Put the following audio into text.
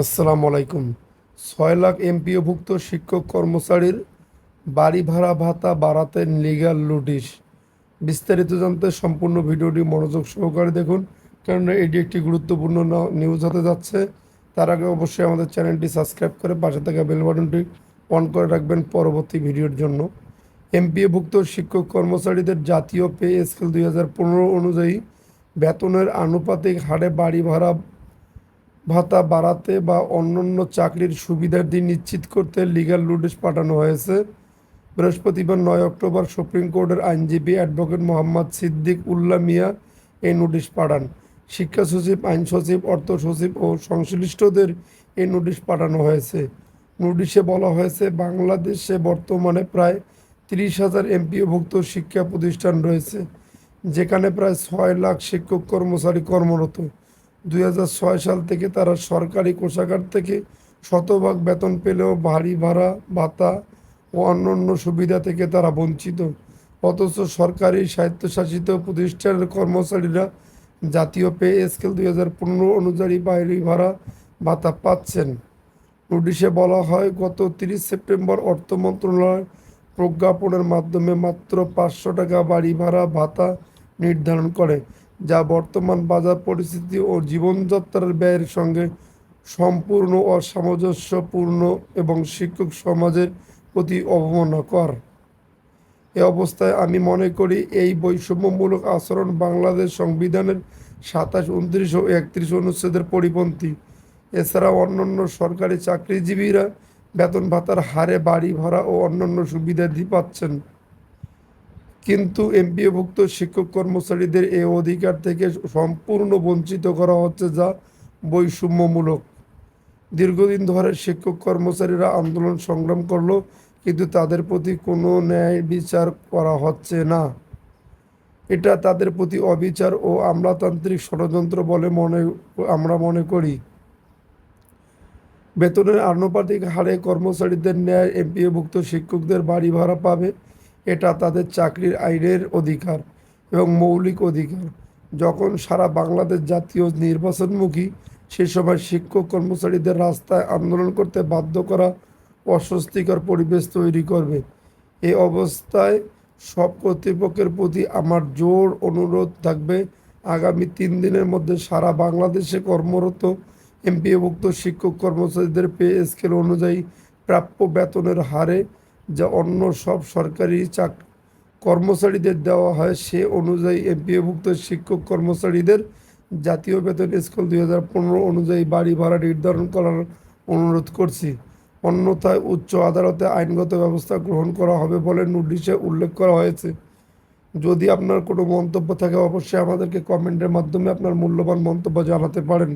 আসসালামু আলাইকুম। ছয় লাখ এমপিওভুক্ত শিক্ষক কর্মচারীর বাড়ি ভাড়া ভাতা বাড়াতে লিগাল নোটিশ বিস্তারিত জানতে সম্পূর্ণ ভিডিওটি মনোযোগ সহকারে দেখুন, কেননা এটি একটি গুরুত্বপূর্ণ নিউজ হতে যাচ্ছে। তার আগে অবশ্যই আমাদের চ্যানেলটি সাবস্ক্রাইব করে পাশে থাকা বেল বাটনটি অন করে রাখবেন পরবর্তী ভিডিওর জন্য। এমপিওভুক্ত শিক্ষক কর্মচারীদের জাতীয় পে স্কেল দুই হাজার পনেরো অনুযায়ী বেতনের আনুপাতিক হারে বাড়ি ভাড়া ভাতা বাড়াতে বা অন্যান্য চাকরির সুবিধাদি নিশ্চিত করতে লিগ্যাল নোটিশ পাঠানো হয়েছে। বৃহস্পতিবার নয় অক্টোবর সুপ্রিম কোর্টের আইনজীবী অ্যাডভোকেট মোহাম্মদ সিদ্দিক উল্লাহ মিয়া এই নোটিশ পাঠান। শিক্ষা সচিব, আইন সচিব, অর্থ সচিব ও সংশ্লিষ্টদের এই নোটিশ পাঠানো হয়েছে। নোটিশে বলা হয়েছে, বাংলাদেশে বর্তমানে প্রায় তিরিশ হাজার এমপিওভুক্ত শিক্ষা প্রতিষ্ঠান রয়েছে, যেখানে প্রায় ছয় লাখ শিক্ষক কর্মচারী কর্মরত। দুই হাজার ছয় সাল থেকে তারা সরকারি কোষাগার থেকে শতভাগ বেতন পেলেও বাড়ি ভাড়া, ভাতা ও অন্যান্য সুবিধা থেকে তারা বঞ্চিত। অথচ সরকারি স্বায়ত্তশাসিত প্রতিষ্ঠানের কর্মচারীরা জাতীয় পে স্কেল দুই হাজার পনেরো অনুযায়ী বাড়ি ভাড়া, ভাতা পাচ্ছেন। নোটিশে বলা হয়, গত তিরিশ সেপ্টেম্বর অর্থ মন্ত্রণালয় প্রজ্ঞাপনের মাধ্যমে মাত্র পাঁচশো টাকা বাড়ি ভাড়া, ভাতা নির্ধারণ করে। যা বর্তমান বাজার পরিস্থিতি ও জীবনযাত্রার ব্যয়ের সঙ্গে সম্পূর্ণ অসামঞ্জস্যপূর্ণ এবং শিক্ষক সমাজের প্রতি অবমাননাকর। এ অবস্থায় আমি মনে করি এই বৈষম্যমূলক আচরণ বাংলাদেশ সংবিধানের সাতাশ, উনত্রিশ ও একত্রিশ অনুচ্ছেদের পরিপন্থী। এছাড়া অন্যান্য সরকারি চাকরিজীবীরা বেতন ভাতার হারে বাড়ি ভাড়া ও অন্যান্য সুবিধাদি পাচ্ছেন। কিন্তু এমপিওভুক্ত শিক্ষক কর্মচারীদের এ অধিকার থেকে সম্পূর্ণ বঞ্চিত করা হচ্ছে যা বৈষম্যমূলক। দীর্ঘদিন ধরে শিক্ষক কর্মচারীরা আন্দোলন সংগ্রাম করল, কিন্তু তাদের প্রতি কোনো ন্যায় বিচার করা হচ্ছে না। এটা তাদের প্রতি অবিচার ও আমলাতান্ত্রিক ষড়যন্ত্র বলে মনে, আমরা মনে করি। বেতনের আনুপাতিক হারে কর্মচারীদের ন্যায় এমপিওভুক্ত শিক্ষকদের বাড়ি ভাড়া পাবে এটা তাদের চাকরির আইনের অধিকার এবং মৌলিক অধিকার। যখন সারা বাংলাদেশ জাতীয় নির্বাচনমুখী, সে সময় শিক্ষক কর্মচারীদের রাস্তায় আন্দোলন করতে বাধ্য করা অস্বস্তিকর পরিবেশ তৈরি করবে। এই অবস্থায় সব কর্তৃপক্ষের প্রতি আমার জোর অনুরোধ থাকবে। আগামী তিন দিনের মধ্যে সারা বাংলাদেশে কর্মরত এমপিএভুক্ত শিক্ষক কর্মচারীদের পে স্কেল অনুযায়ী প্রাপ্য বেতনের হারে যা অন্য সব সরকারি চাক কর্মচারীদের দেওয়া হয়, সে অনুযায়ী এমপিওভুক্ত শিক্ষক কর্মচারীদের জাতীয় বেতন স্কুল দুই হাজার পনেরো অনুযায়ী বাড়ি ভাড়া নির্ধারণ করার অনুরোধ করছি। অন্যথায় উচ্চ আদালতে আইনগত ব্যবস্থা গ্রহণ করা হবে বলে নোটিশে উল্লেখ করা হয়েছে। যদি আপনার কোনো মন্তব্য থাকে, অবশ্যই আমাদেরকে কমেন্টের মাধ্যমে আপনার মূল্যবান মন্তব্য জানাতে পারেন।